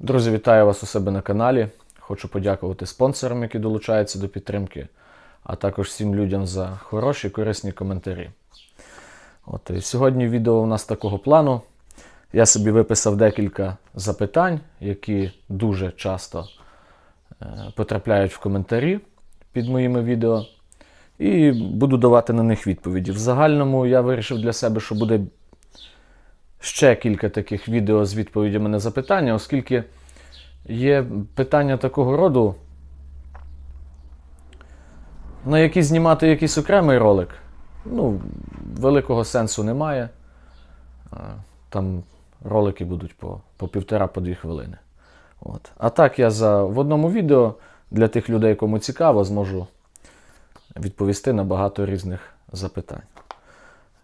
Друзі, вітаю вас у себе на каналі. Хочу подякувати спонсорам, які долучаються до підтримки, а також всім людям за хороші корисні коментарі. От, і сьогодні відео у нас такого плану. Я собі виписав декілька запитань, які дуже часто е, потрапляють в коментарі під моїми відео. І буду давати на них відповіді. В загальному я вирішив для себе, що буде ще кілька таких відео з відповідями на запитання, оскільки є питання такого роду, на які знімати якийсь окремий ролик. Ну, великого сенсу немає. Там ролики будуть по, по півтора-по дві хвилини. От. А так я за, в одному відео для тих людей, кому цікаво, зможу відповісти на багато різних запитань.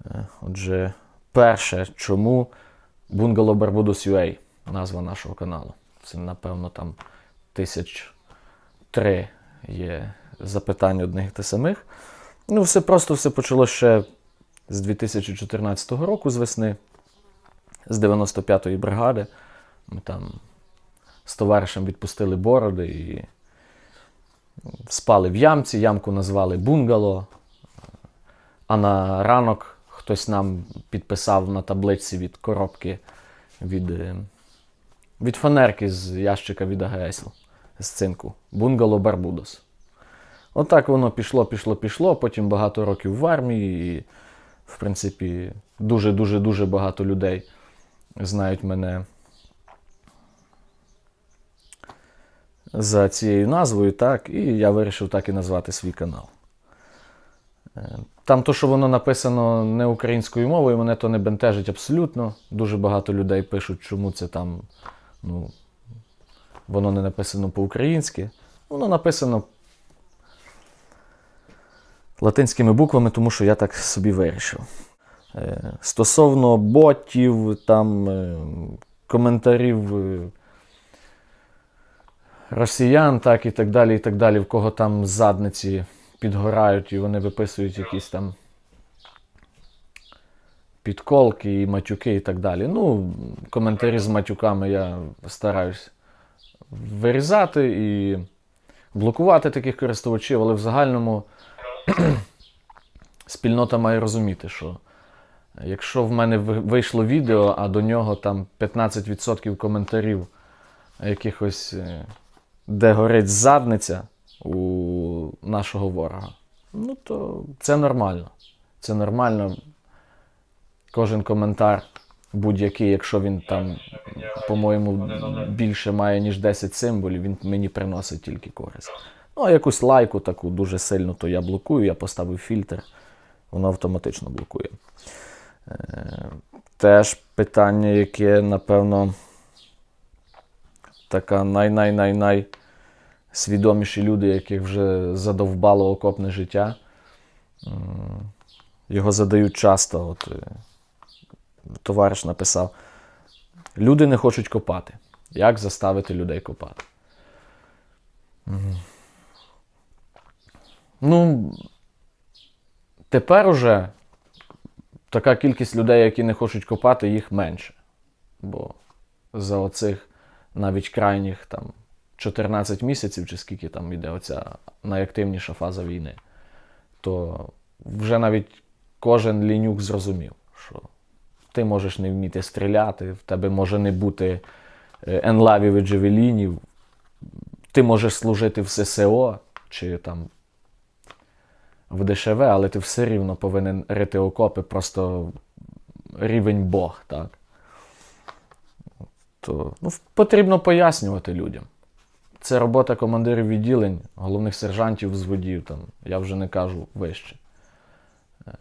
Е, Отже, перше, чому Bungalow Barbados UA, назва нашого каналу. Це, напевно, там тисяч три є запитань одних та самих. Ну, все просто все почалося ще з 2014 року, з весни, з 95-ї бригади. Ми там з товаришем відпустили бороди і спали в ямці, ямку назвали бунгало. А на ранок хтось нам підписав на табличці від коробки від, е, від фанерки з ящика від АГС з цинку. Бунгало Барбудос. Отак воно пішло, пішло, пішло. Потім багато років в армії. І, в принципі, дуже-дуже дуже багато людей знають мене за цією назвою, так, і я вирішив так і назвати свій канал. Е, Там то, що воно написано не українською мовою, мене то не бентежить абсолютно. Дуже багато людей пишуть, чому це там ну, воно не написано по-українськи. Воно написано латинськими буквами, тому що я так собі вирішив. Е, Стосовно ботів, там, е, коментарів росіян, так і так далі, і так далі, в кого там задниці підгорають і вони виписують якісь там підколки і матюки і так далі. Ну, коментарі з матюками я стараюсь вирізати і блокувати таких користувачів, але в загальному спільнота має розуміти, що якщо в мене вийшло відео, а до нього там 15% коментарів якихось, е, де горить задниця у нашого ворога, ну то це нормально. Це нормально. Кожен коментар будь-який, якщо він там, по-моєму, більше має, ніж 10 символів, він мені приносить тільки користь. Ну, а якусь лайку таку дуже сильно, то я блокую, я поставив фільтр, воно автоматично блокує. Е, Теж питання, яке, напевно, така най-най-най-най свідоміші люди, яких вже задовбало окопне життя. Його задають часто. От, е, товариш написав: люди не хочуть копати. Як заставити людей копати? Ну, тепер уже така кількість людей, які не хочуть копати, їх менше. Бо за оцих навіть крайніх там 14 місяців, чи скільки там йде оця найактивніша фаза війни, то вже навіть кожен лінюк зрозумів, що ти можеш не вміти стріляти, в тебе може не бути е, енлавів і джевелінів, ти можеш служити в ССО чи там в ДШВ, але ти все рівно повинен рити окопи, просто рівень Бог, так? То ну, потрібно пояснювати людям. Це робота командирів відділень, головних сержантів, взводів, там, я вже не кажу вище. Е,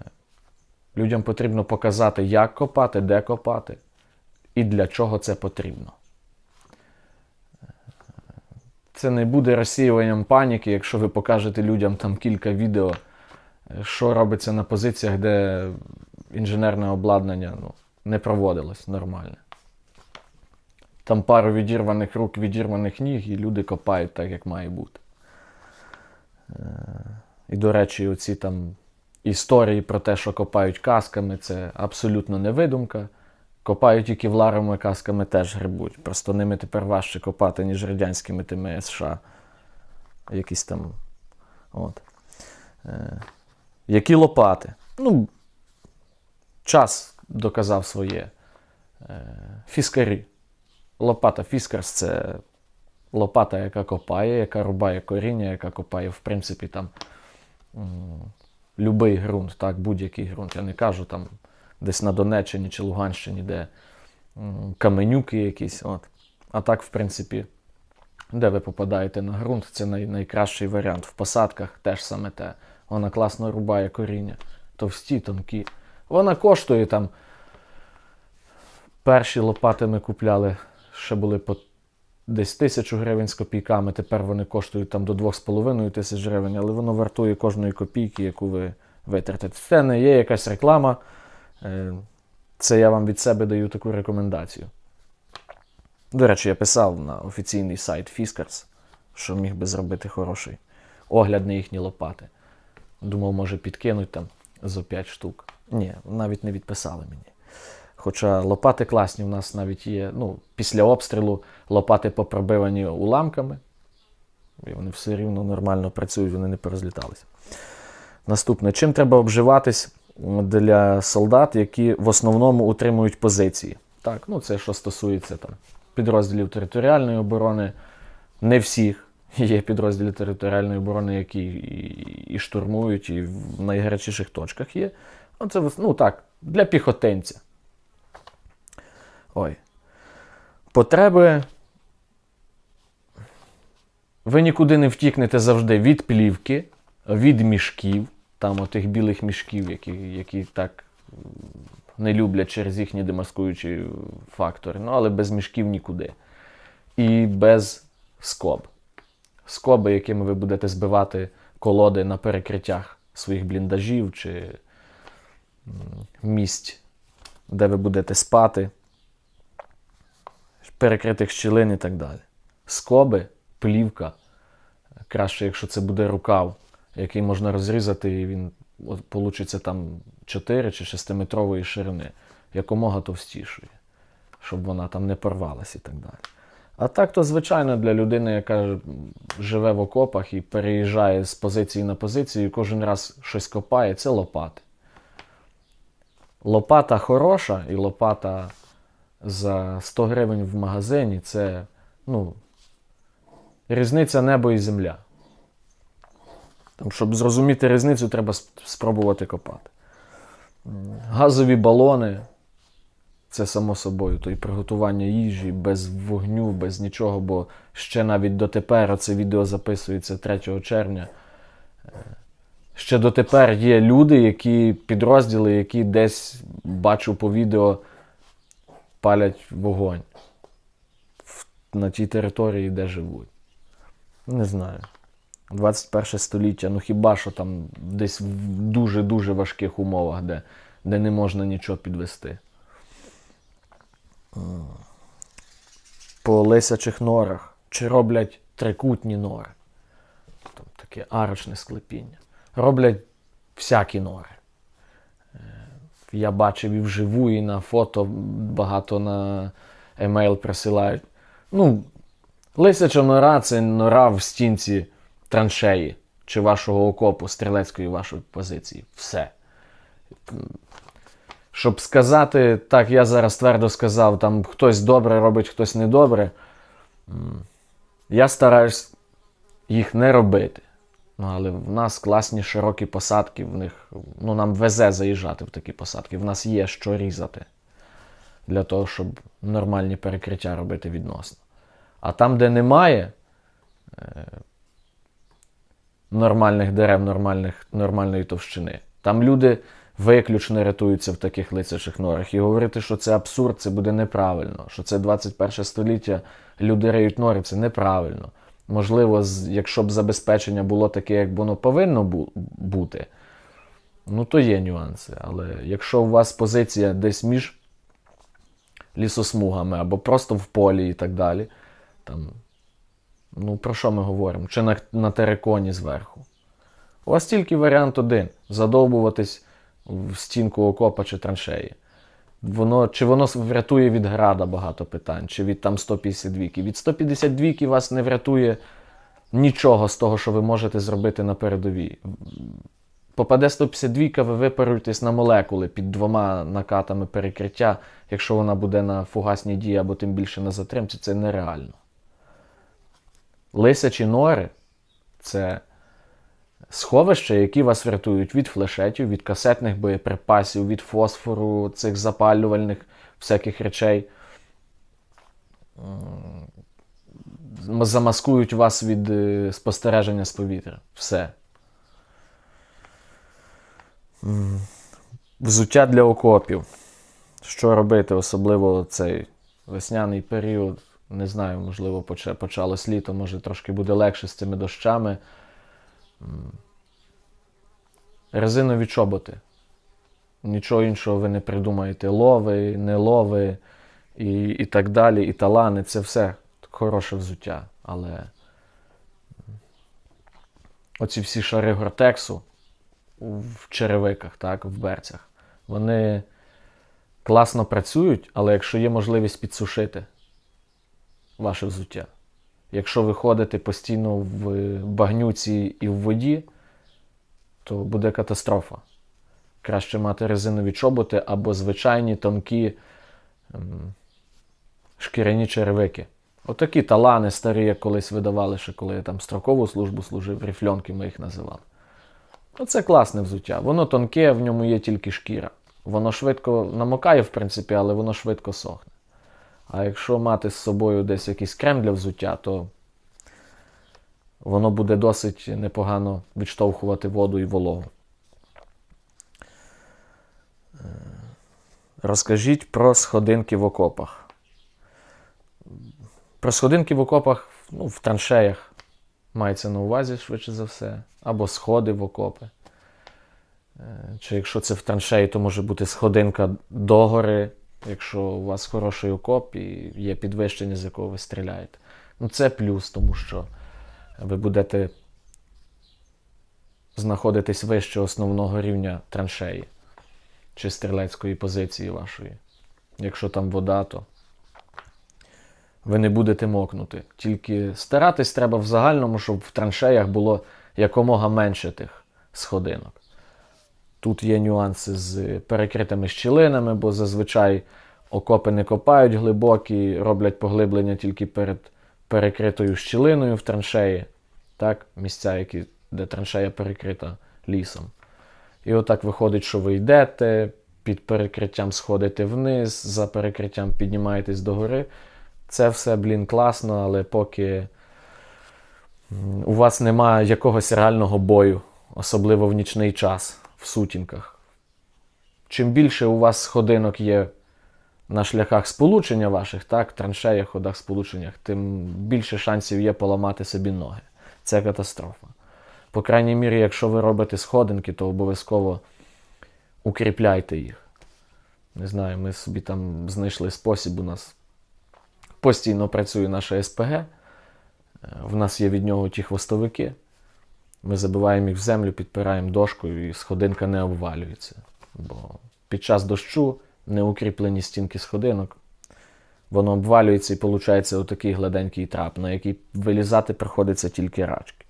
Людям потрібно показати, як копати, де копати і для чого це потрібно. Е, Це не буде розсіюванням паніки, якщо ви покажете людям там кілька відео, е, що робиться на позиціях, де інженерне обладнання ну, не проводилось нормально. Там пару відірваних рук, відірваних ніг, і люди копають так, як має бути. Е, І, до речі, оці там історії про те, що копають касками, це абсолютно не видумка. Копають і кевларовими касками теж грибуть. Просто ними тепер важче копати, ніж радянськими тими США. Якісь там. От. Е, які лопати? Ну, час доказав своє. Е, фіскарі. Лопата фіскарс це лопата, яка копає, яка рубає коріння, яка копає, в принципі, там любий ґрунт, так, будь-який ґрунт. Я не кажу там десь на Донеччині чи Луганщині, де каменюки якісь. От. А так, в принципі, де ви попадаєте на ґрунт, це най- найкращий варіант. В посадках теж саме те. Вона класно рубає коріння. Товсті, тонкі. Вона коштує там. Перші лопати ми купляли, ще були по десь тисячу гривень з копійками. Тепер вони коштують там до 2,5 тисяч гривень, але воно вартує кожної копійки, яку ви витратите. Це не є якась реклама. Е, Це я вам від себе даю таку рекомендацію. До речі, я писав на офіційний сайт Fiskars, що міг би зробити хороший огляд на їхні лопати. Думав, може підкинуть там за 5 штук. Ні, навіть не відписали мені. Хоча лопати класні, у нас навіть є, ну, після обстрілу лопати попробивані уламками. І вони все рівно нормально працюють, вони не порозліталися. Наступне. Чим треба обживатись для солдат, які в основному утримують позиції? Так, ну це що стосується там, підрозділів територіальної оборони. Не всіх є підрозділи територіальної оборони, які і, і штурмують, і в найгарячіших точках є. Ну, це ну так, для піхотинця. Ой. Потреби. Ви нікуди не втікнете завжди від плівки, від мішків, там отих білих мішків, які, які так не люблять через їхні демаскуючі фактори. Ну, але без мішків нікуди. І без скоб. Скоби, якими ви будете збивати колоди на перекриттях своїх бліндажів чи місць, де ви будете спати перекритих щілин і так далі. Скоби, плівка. Краще, якщо це буде рукав, який можна розрізати, і він получиться там 4 чи 6 метрової ширини, якомога товстішої, щоб вона там не порвалась і так далі. А так, то звичайно для людини, яка живе в окопах і переїжджає з позиції на позицію, і кожен раз щось копає, це лопати. Лопата хороша і лопата за 100 гривень в магазині це ну, різниця небо і земля. Там, щоб зрозуміти різницю, треба спробувати копати. Газові балони це само собою, то і приготування їжі без вогню, без нічого, бо ще навіть дотепер це відео записується 3 червня. Е, Ще дотепер є люди, які підрозділи, які десь бачу по відео палять вогонь на тій території, де живуть. Не знаю. 21 століття, ну хіба що там десь в дуже-дуже важких умовах, де, де не можна нічого підвести. По лисячих норах. Чи роблять трикутні нори? Там таке арочне склепіння. Роблять всякі нори. Я бачив і вживу, і на фото багато на емейл присилають. Ну, лисяча нора це нора в стінці траншеї чи вашого окопу, стрілецької вашої позиції. Все. Щоб сказати, так, я зараз твердо сказав, там хтось добре робить, хтось недобре. Я стараюсь їх не робити. Ну, але в нас класні широкі посадки, в них ну, нам везе заїжджати в такі посадки. В нас є що різати для того, щоб нормальні перекриття робити відносно. А там, де немає е, нормальних дерев, нормальних, нормальної товщини, там люди виключно рятуються в таких лицячих норах. І говорити, що це абсурд, це буде неправильно. Що це 21 століття, люди риють нори, це неправильно. Можливо, якщо б забезпечення було таке, як воно повинно бути, ну то є нюанси. Але якщо у вас позиція десь між лісосмугами або просто в полі і так далі, там, ну про що ми говоримо? Чи на, на териконі зверху? У вас тільки варіант один: задовбуватись в стінку окопа чи траншеї. Воно, чи воно врятує від града багато питань, чи від там 152. Від 152 вас не врятує нічого з того, що ви можете зробити на передовій. Попаде 152, ви випаруєтесь на молекули під двома накатами перекриття, якщо вона буде на фугасній дії або тим більше на затримці, це нереально. Лисячі нори це сховища, які вас врятують від флешетів, від касетних боєприпасів, від фосфору, цих запалювальних всяких речей. Замаскують вас від е, спостереження з повітря. Все. Взуття для окопів. Що робити, особливо цей весняний період. Не знаю, можливо, почалось літо, може трошки буде легше з цими дощами. Резинові чоботи. Нічого іншого ви не придумаєте. Лови, не лови і, і так далі, і талани це все хороше взуття. Але оці всі шари гортексу в черевиках, так, в берцях, вони класно працюють, але якщо є можливість підсушити ваше взуття. Якщо ви ходите постійно в багнюці і в воді, то буде катастрофа. Краще мати резинові чоботи або звичайні тонкі ем, шкіряні черевики. Отакі талани старі, як колись видавали, ще коли я там строкову службу служив, ріфльонки ми їх називали. Оце класне взуття. Воно тонке, в ньому є тільки шкіра. Воно швидко намокає, в принципі, але воно швидко сохне. А якщо мати з собою десь якийсь крем для взуття, то воно буде досить непогано відштовхувати воду і вологу. Е, Розкажіть про сходинки в окопах. Про сходинки в окопах, ну, в траншеях мається на увазі, швидше за все, або сходи в окопи. Е, Чи якщо це в траншеї, то може бути сходинка догори, якщо у вас хороший окоп і є підвищення, з якого ви стріляєте. Ну, це плюс, тому що ви будете знаходитись вище основного рівня траншеї чи стрілецької позиції вашої. Якщо там вода, то ви не будете мокнути. Тільки старатись треба в загальному, щоб в траншеях було якомога менше тих сходинок. Тут є нюанси з перекритими щілинами, бо зазвичай окопи не копають глибокі, роблять поглиблення тільки перед перекритою щілиною в траншеї. Так? Місця, які, де траншея перекрита лісом. І отак виходить, що ви йдете, під перекриттям сходите вниз, за перекриттям піднімаєтесь догори. Це все, блін, класно, але поки у вас немає якогось реального бою, особливо в нічний час, в сутінках. Чим більше у вас сходинок є на шляхах сполучення ваших, так, траншеях, ходах сполученнях, тим більше шансів є поламати собі ноги. Це катастрофа. По крайній мірі, якщо ви робите сходинки, то обов'язково укріпляйте їх. Не знаю, ми собі там знайшли спосіб. У нас постійно працює наша СПГ. Е, В нас є від нього ті хвостовики. Ми забиваємо їх в землю, підпираємо дошкою, і сходинка не обвалюється. Бо під час дощу неукріплені стінки сходинок, воно обвалюється і виходить отакий гладенький трап, на який вилізати приходиться тільки рачки.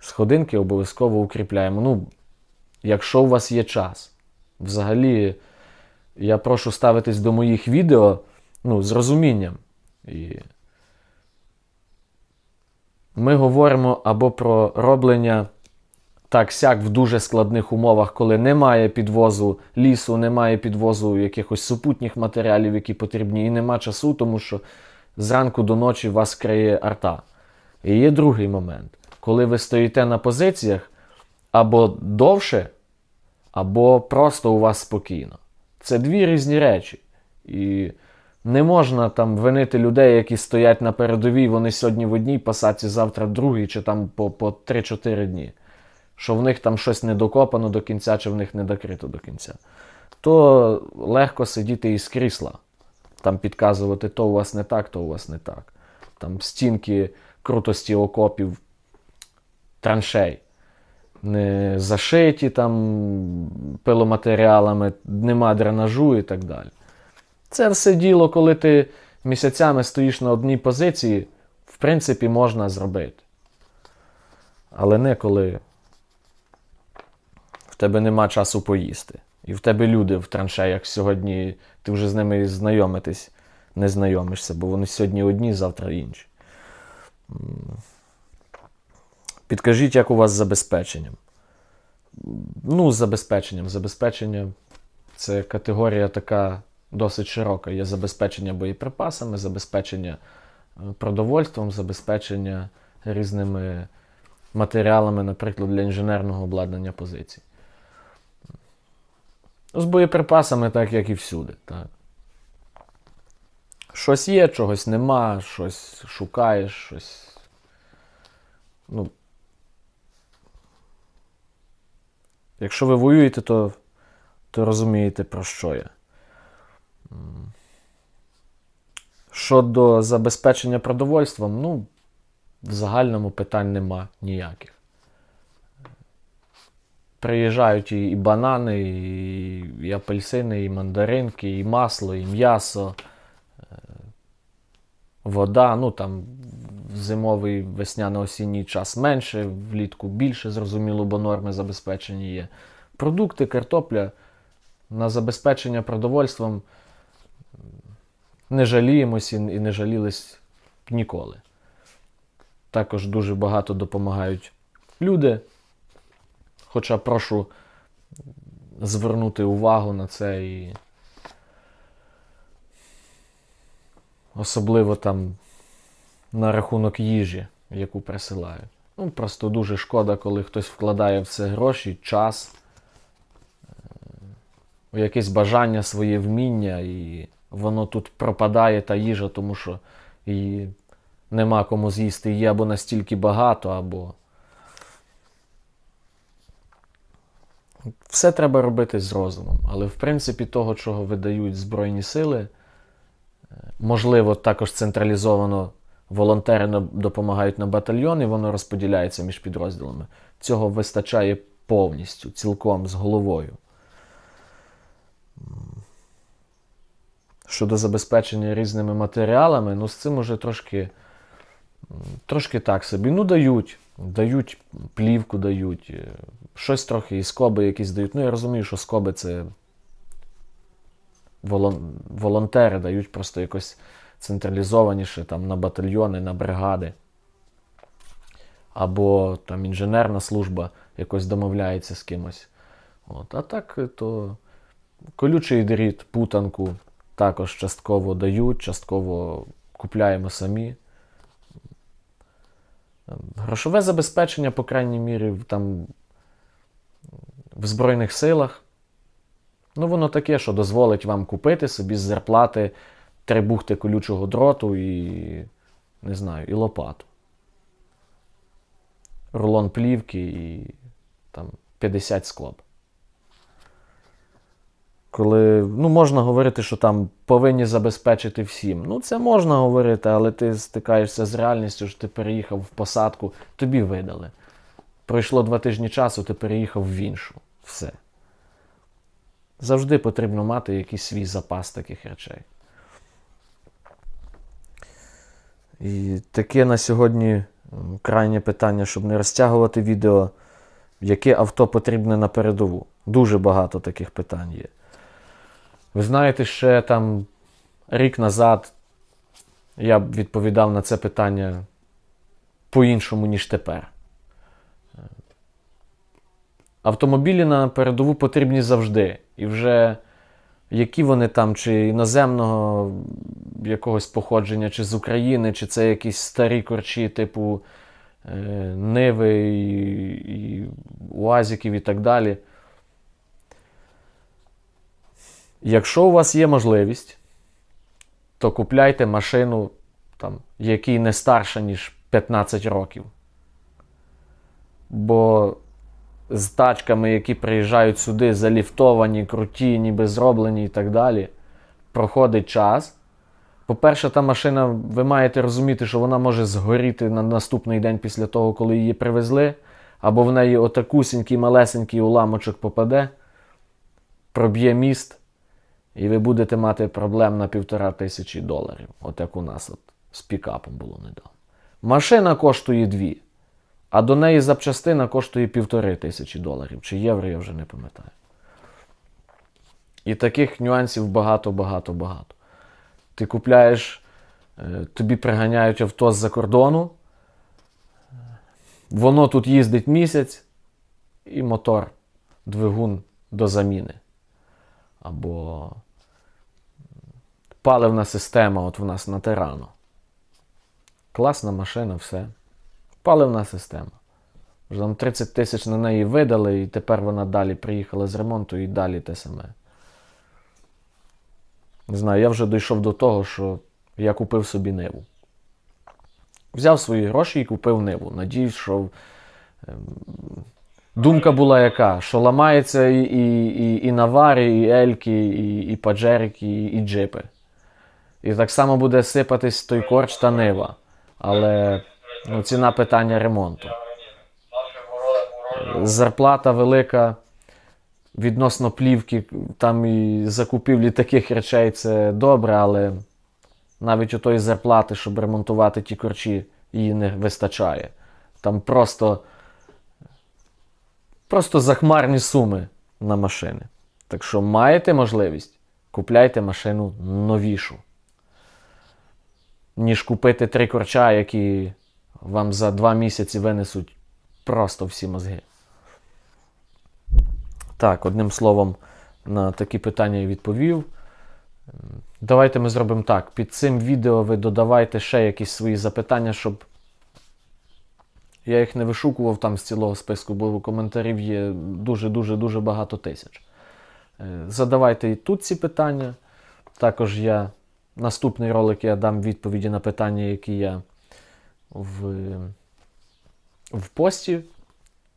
Сходинки обов'язково укріпляємо. Ну, якщо у вас є час. Взагалі, я прошу ставитись до моїх відео ну, з розумінням. І ми говоримо або про роблення так-сяк в дуже складних умовах, коли немає підвозу лісу, немає підвозу якихось супутніх матеріалів, які потрібні, і нема часу, тому що зранку до ночі вас криє арта. І є другий момент, коли ви стоїте на позиціях або довше, або просто у вас спокійно. Це дві різні речі. І не можна там винити людей, які стоять на передовій, вони сьогодні в одній посадці, завтра в другій, чи там по, по 3-4 дні. Що в них там щось не докопано до кінця, чи в них не докрито до кінця. То легко сидіти із крісла, там підказувати, то у вас не так, то у вас не так. Там стінки крутості окопів, траншей. не зашиті там пиломатеріалами, нема дренажу і так далі. Це все діло, коли ти місяцями стоїш на одній позиції, в принципі, можна зробити. Але не коли в тебе нема часу поїсти. І в тебе люди в траншеях сьогодні, ти вже з ними знайомитись не знайомишся, бо вони сьогодні одні, завтра інші. Підкажіть, як у вас з забезпеченням? Ну, з забезпеченням. Забезпечення це категорія така досить широка. Є забезпечення боєприпасами, забезпечення е, продовольством, забезпечення різними матеріалами, наприклад, для інженерного обладнання позицій. З боєприпасами, так як і всюди. Так. Щось є, чогось нема, щось шукаєш, щось. Ну. Якщо ви воюєте, то, то розумієте, про що я. Щодо забезпечення продовольством, ну, в загальному питань нема ніяких. Приїжджають і, банани, і, апельсини, і мандаринки, і масло, і м'ясо, е, вода. Ну там в зимовий весняно-осінній час менше, влітку більше, зрозуміло, бо норми забезпечення є. Продукти, картопля на забезпечення продовольством не жаліємось і не жалілись ніколи. Також дуже багато допомагають люди. Хоча прошу звернути увагу на це і особливо там на рахунок їжі, яку присилають. Ну, просто дуже шкода, коли хтось вкладає в це гроші, час, е, у якесь бажання, своє вміння, і воно тут пропадає та їжа, тому що її нема кому з'їсти її або настільки багато, або. Все треба робити з розумом. Але в принципі, того, чого видають Збройні сили, е, можливо, також централізовано волонтери допомагають на батальйон, і воно розподіляється між підрозділами. Цього вистачає повністю, цілком з головою. Щодо забезпечення різними матеріалами, ну з цим уже трошки, трошки так собі. Ну, дають. Дають плівку, дають, е, щось трохи і скоби якісь дають. Ну, я розумію, що скоби це волон... волонтери дають просто якось централізованіше там, на батальйони, на бригади. Або там інженерна служба якось домовляється з кимось. От. А так, е, то колючий дріт, путанку також частково дають, частково купляємо самі. Грошове забезпечення, по крайній мірі, там в Збройних силах. Ну, воно таке, що дозволить вам купити собі з зарплати три бухти колючого дроту і, не знаю, і лопату. Рулон плівки і там 50 склоб. Коли ну, можна говорити, що там повинні забезпечити всім. Ну, це можна говорити, але ти стикаєшся з реальністю, що ти переїхав в посадку, тобі видали. Пройшло два тижні часу, ти переїхав в іншу. Все. Завжди потрібно мати якийсь свій запас таких речей. І таке на сьогодні крайнє питання, щоб не розтягувати відео. Яке авто потрібне на передову? Дуже багато таких питань є. Ви знаєте, ще там рік назад я б відповідав на це питання по-іншому, ніж тепер. Автомобілі на передову потрібні завжди. І вже які вони там, чи іноземного якогось походження, чи з України, чи це якісь старі корчі, типу е, Ниви і, і Уазиків і так далі. Якщо у вас є можливість, то купляйте машину, там, якій не старша, ніж 15 років. Бо з тачками, які приїжджають сюди, заліфтовані, круті, ніби зроблені і так далі, проходить час. По-перше, та машина, ви маєте розуміти, що вона може згоріти на наступний день після того, коли її привезли. або в неї отакусінький малесенький уламочок попаде, проб'є міст, і ви будете мати проблем на півтора тисячі доларів. От як у нас от, з пікапом було недавно. Машина коштує дві, а до неї запчастина коштує півтори тисячі доларів чи євро, я вже не пам'ятаю. І таких нюансів багато, багато, багато. Ти купляєш, е, тобі приганяють авто з-за кордону, воно тут їздить місяць, і мотор, двигун до заміни. Або паливна система, от в нас на Терано. Класна машина, все. Паливна система. Вже там 30 тисяч на неї видали, і тепер вона далі приїхала з ремонту і далі те саме. Не знаю, я вже дійшов до того, що я купив собі ниву. Взяв свої гроші і купив ниву. Надіюсь, що ем, думка була яка, що ламається і, і, і, і навари, і ельки, і, і паджерики, і, і джипи. І так само буде сипатись той корч та нива. Але ну, ціна питання ремонту. Зарплата велика відносно плівки, там і закупівлі таких речей це добре, але навіть у тої зарплати, щоб ремонтувати ті корчі, її не вистачає. Там просто, просто захмарні суми на машини. Так що маєте можливість, купляйте машину новішу, ніж купити три корча, які вам за два місяці винесуть просто всі мозги. Так, одним словом, на такі питання я відповів. Давайте ми зробимо так. Під цим відео ви додавайте ще якісь свої запитання, щоб я їх не вишукував там з цілого списку, бо коментарів є дуже-дуже дуже багато тисяч. Е, Задавайте і тут ці питання. Також я наступний ролик я дам відповіді на питання, які я в, в пості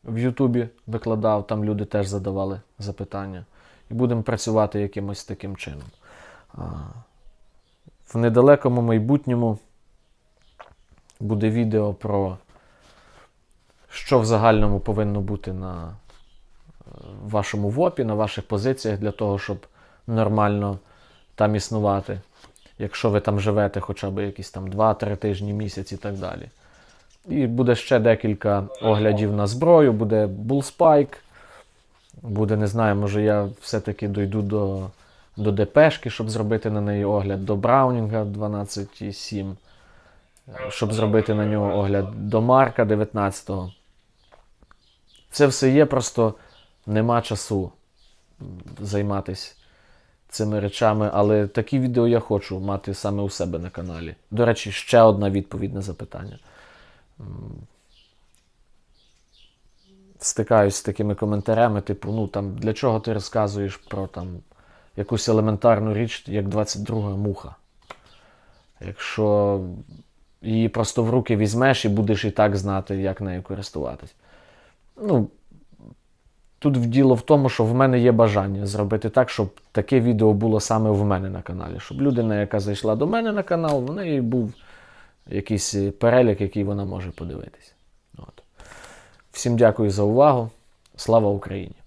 в Ютубі викладав, там люди теж задавали запитання. І будемо працювати якимось таким чином. В недалекому майбутньому буде відео про що в загальному повинно бути на е, вашому ВОПі, на ваших позиціях для того, щоб нормально там існувати. Якщо ви там живете хоча б якісь там 2-3 тижні, місяць і так далі. І буде ще декілька оглядів на зброю, буде Bullspike, буде, не знаю, може я все-таки дойду до, до ДПшки, щоб зробити на неї огляд, до Браунінга 12,7, щоб зробити на нього огляд до Марка 19-го. Це все є, просто нема часу займатися цими речами, але такі відео я хочу мати саме у себе на каналі. До речі, ще одна відповідь на запитання. Стикаюсь з такими коментарями, типу, ну там для чого ти розказуєш про там якусь елементарну річ, як 22 муха. Якщо її просто в руки візьмеш і будеш і так знати, як нею користуватись. Ну, тут діло в тому, що в мене є бажання зробити так, щоб таке відео було саме в мене на каналі. Щоб людина, яка зайшла до мене на канал, в неї був якийсь перелік, який вона може подивитися. От. Всім дякую за увагу. Слава Україні!